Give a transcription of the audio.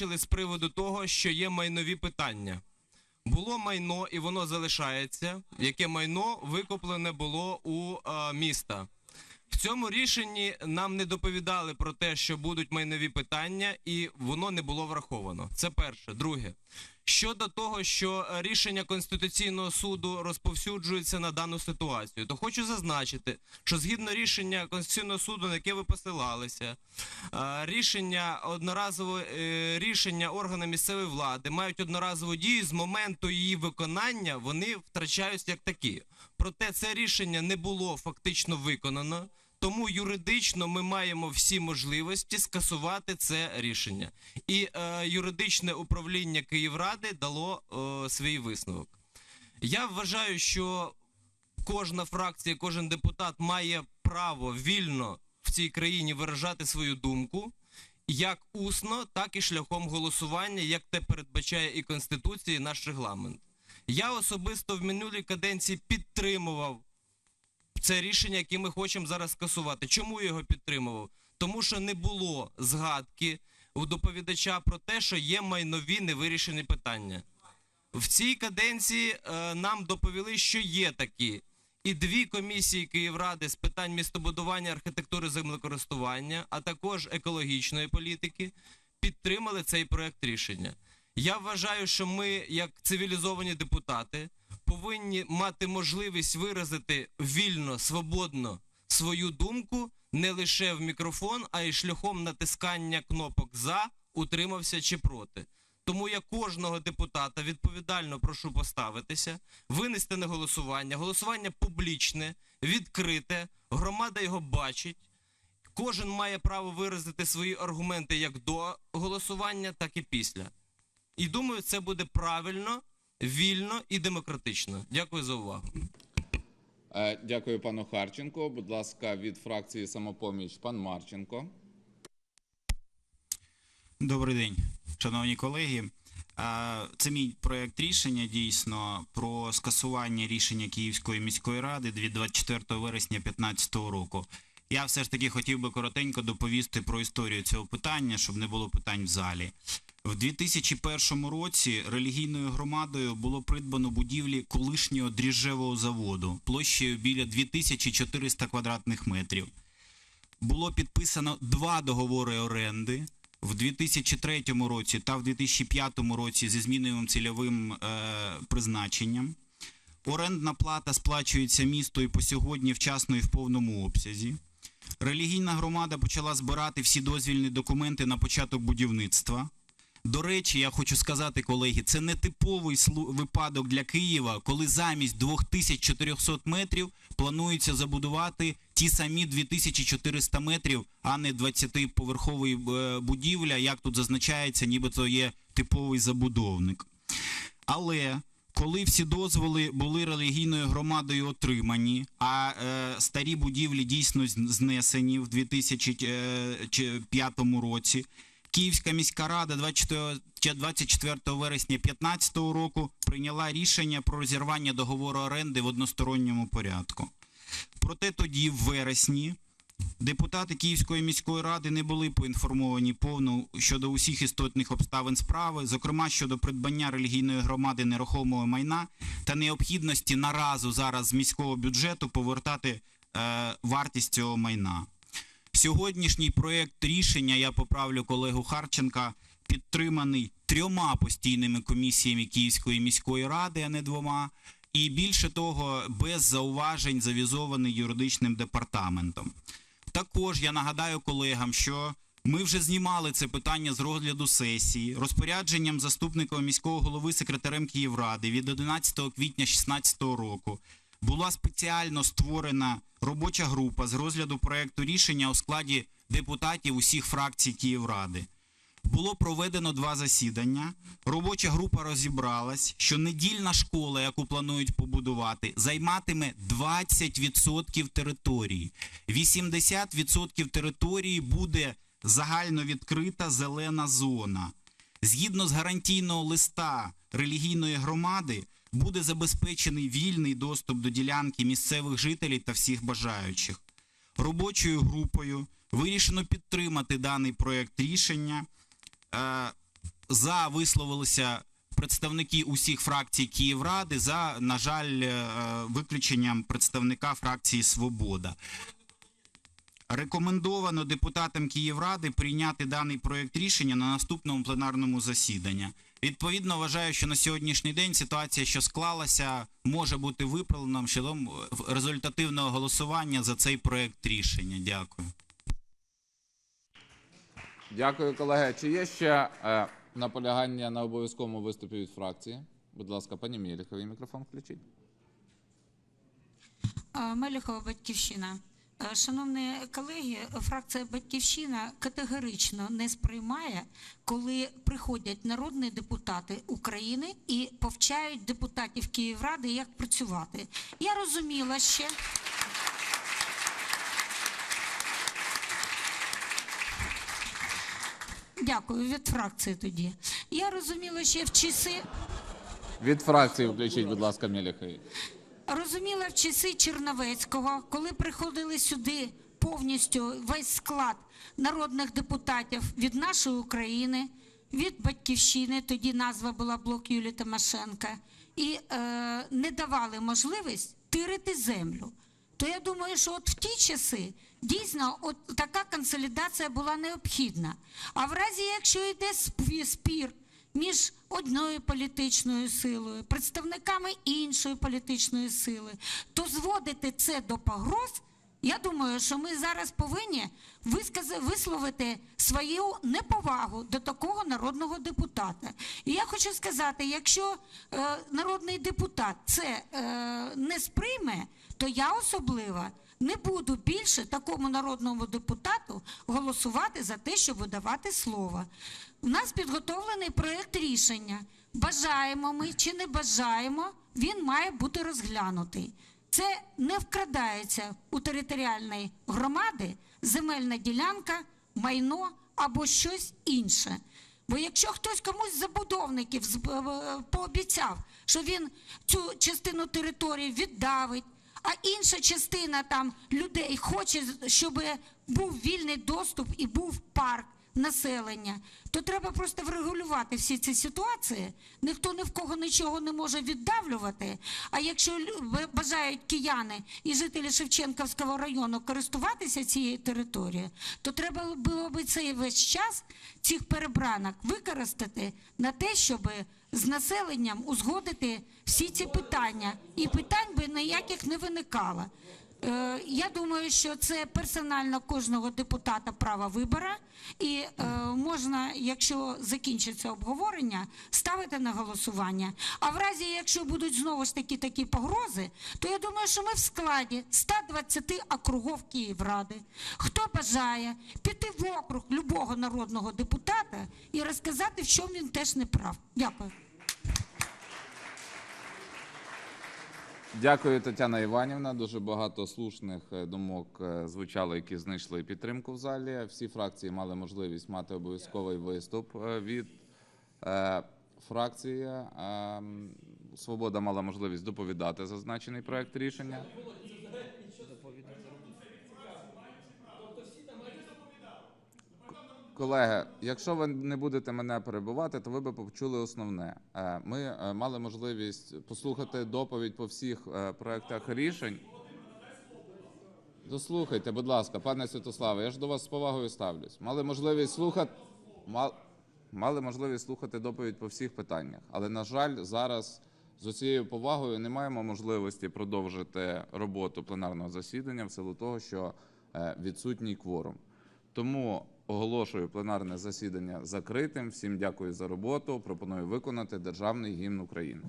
бачили з приводу того, що є майнові питання. Було майно і воно залишається, яке майно викуплене було у е, міста. В цьому рішенні нам не доповідали про те, що будуть майнові питання, і воно не було враховано. Це перше. Друге, щодо того, що е, рішення Конституційного суду розповсюджується на дану ситуацію, то хочу зазначити, що згідно рішення Конституційного суду, на яке ви посилалися, е, рішення одноразове е, рішення органу місцевої влади мають одноразову дію з моменту її виконання, вони втрачаються як такі. Проте це рішення не було фактично виконано. Тому юридично ми маємо всі можливості скасувати це рішення. І е, юридичне управління Київради дало е, свій висновок. Я вважаю, що кожна фракція, кожен депутат має право вільно в цій країні виражати свою думку, як усно, так і шляхом голосування, як те передбачає і Конституція, і наш регламент. Я особисто в минулій каденції підтримував це рішення, яке ми хочемо зараз скасувати. Чому я його підтримував? Тому що не було згадки у доповідача про те, що є майнові невирішені питання. В цій каденції е, нам доповіли, що є такі. І дві комісії Київради з питань містобудування, архітектури, землекористування, а також екологічної політики підтримали цей проект рішення. Я вважаю, що ми, як цивілізовані депутати, повинні мати можливість виразити вільно, свободно свою думку не лише в мікрофон, а й шляхом натискання кнопок за, утримався чи проти. Тому я кожного депутата відповідально прошу поставитися, винести на голосування. Голосування публічне, відкрите, громада його бачить. Кожен має право виразити свої аргументи як до голосування, так і після. І думаю, це буде правильно, вільно і демократично. Дякую за увагу. Е, Дякую пану Харченко. Будь ласка, від фракції самопоміч пан Марченко. Добрий день, шановні колеги. Це мій проект рішення дійсно про скасування рішення Київської міської ради від 24 вересня 2015 року. Я все ж таки хотів би коротенько доповісти про історію цього питання, щоб не було питань в залі. В 2001 році релігійною громадою було придбано будівлі колишнього дріжджевого заводу площею біля 2400 квадратних метрів було підписано два договори оренди в 2003 році та в 2005 році зі зміненим цільовим е, призначенням. Орендна плата сплачується місту і по сьогодні вчасно і в повному обсязі. Релігійна громада почала збирати всі дозвільні документи на початок будівництва. До речі, я хочу сказати, колеги, це не типовий випадок для Києва, коли замість 2400 метрів планується забудувати ті самі 2400 метрів, а не 20-поверховий е, будівля, як тут зазначається, нібито є типовий забудовник. Але коли всі дозволи були релігійною громадою отримані, а е, старі будівлі дійсно знесені в 2005 році, Київська міська рада 24 чи 24 вересня 2015 року прийняла рішення про розірвання договору оренди в односторонньому порядку. Проте тоді, в вересні, депутати Київської міської ради не були поінформовані повно щодо усіх істотних обставин справи, зокрема щодо придбання релігійної громади нерухомого майна та необхідності наразу зараз з міського бюджету повертати е, вартість цього майна. Сьогоднішній проєкт рішення, я поправлю колегу Харченка, підтриманий трьома постійними комісіями Київської міської ради, а не двома. І більше того, без зауважень завізований юридичним департаментом. Також я нагадаю колегам, що ми вже знімали це питання з розгляду сесії розпорядженням заступника міського голови секретарем Київради від 11 квітня 2016 року. Була спеціально створена робоча група з розгляду проекту рішення у складі депутатів усіх фракцій Київради. Було проведено два засідання. Робоча група розібралась, що недільна школа, яку планують побудувати, займатиме 20% території. 80% території буде загально відкрита зелена зона. Згідно з гарантійного листа релігійної громади, буде забезпечений вільний доступ до ділянки місцевих жителів та всіх бажаючих. Робочою групою вирішено підтримати даний проект рішення. Е, за висловилися представники усіх фракцій Київради, за, на жаль, е, виключенням представника фракції Свобода. Рекомендовано депутатам Київради прийняти даний проект рішення на наступному пленарному засіданні. Відповідно, вважаю, що на сьогоднішній день ситуація, що склалася, може бути виправлена шляхом результативного голосування за цей проект рішення. Дякую. Дякую, колеги. Чи є ще е, наполягання на обов'язковому виступі від фракції? Будь ласка, пані Мєліховій мікрофон включіть. Меліхова Батьківщина. Е, Шановні колеги, фракція Батьківщина категорично не сприймає, коли приходять народні депутати України і повчають депутатів Київради, як працювати. Я розуміла ще. Дякую від фракції тоді. Я розуміла ще в часи. Від фракції включіть, будь ласка, Мєліховій. Розуміла в часи Черновецького, коли приходили сюди повністю весь склад народних депутатів від нашої України, від батьківщини, тоді назва була блок Юлії Тимошенка, і е, не давали можливість тирити землю. То я думаю, що от в ті часи дійсно от така консолідація була необхідна. А в разі, якщо йде спір між одною політичною силою, представниками іншої політичної сили, то зводити це до погроз. Я думаю, що ми зараз повинні висловити свою неповагу до такого народного депутата. І я хочу сказати, якщо е, народний депутат це е, не сприйме, то я особливо не буду більше такому народному депутату голосувати за те, щоб видавати слово. У нас підготовлений проєкт рішення. Бажаємо ми чи не бажаємо, він має бути розглянутий. Це не вкрадається у територіальної громади земельна ділянка, майно або щось інше. Бо якщо хтось комусь з забудовників е, пообіцяв, що він цю частину території віддавить, а інша частина там людей хоче, щоб був вільний доступ і був парк населення, то треба просто врегулювати всі ці ситуації. Ніхто ні в кого нічого не може віддавлювати. А якщо бажають кияни і жителі Шевченківського району користуватися цією територією, то треба було б цей весь час цих перебранок використати на те, щоб з населенням узгодити всі ці питання, і питань би ніяких не виникало. Е, Я думаю, що це персонально кожного депутата право вибора, і е, можна, якщо закінчиться обговорення, ставити на голосування. А в разі, якщо будуть знову ж таки такі погрози, то я думаю, що ми в складі 120 округов Київради. Хто бажає піти в округ любого народного депутата і розказати, в чому він теж не прав. Дякую. Дякую, Тетяна Іванівна. Дуже багато слушних е, думок е, звучало, які знайшли підтримку в залі. Всі фракції мали можливість мати обов'язковий виступ е, від фракції. Е, Свобода мала можливість доповідати зазначений проект рішення. Колеги, якщо ви не будете мене перебувати, то ви би почули основне. Е, Ми е, мали можливість послухати доповідь по всіх е, проектах рішень. Дослухайте, будь ласка, пане Святославе, я ж до вас з повагою ставлюсь. Мали можливість слухати, мали можливість слухати доповідь по всіх питаннях. Але, на жаль, зараз з усією повагою не маємо можливості продовжити роботу пленарного засідання в силу того, що відсутній кворум. Тому оголошую пленарне засідання закритим. Всім дякую за роботу. Пропоную виконати державний гімн України.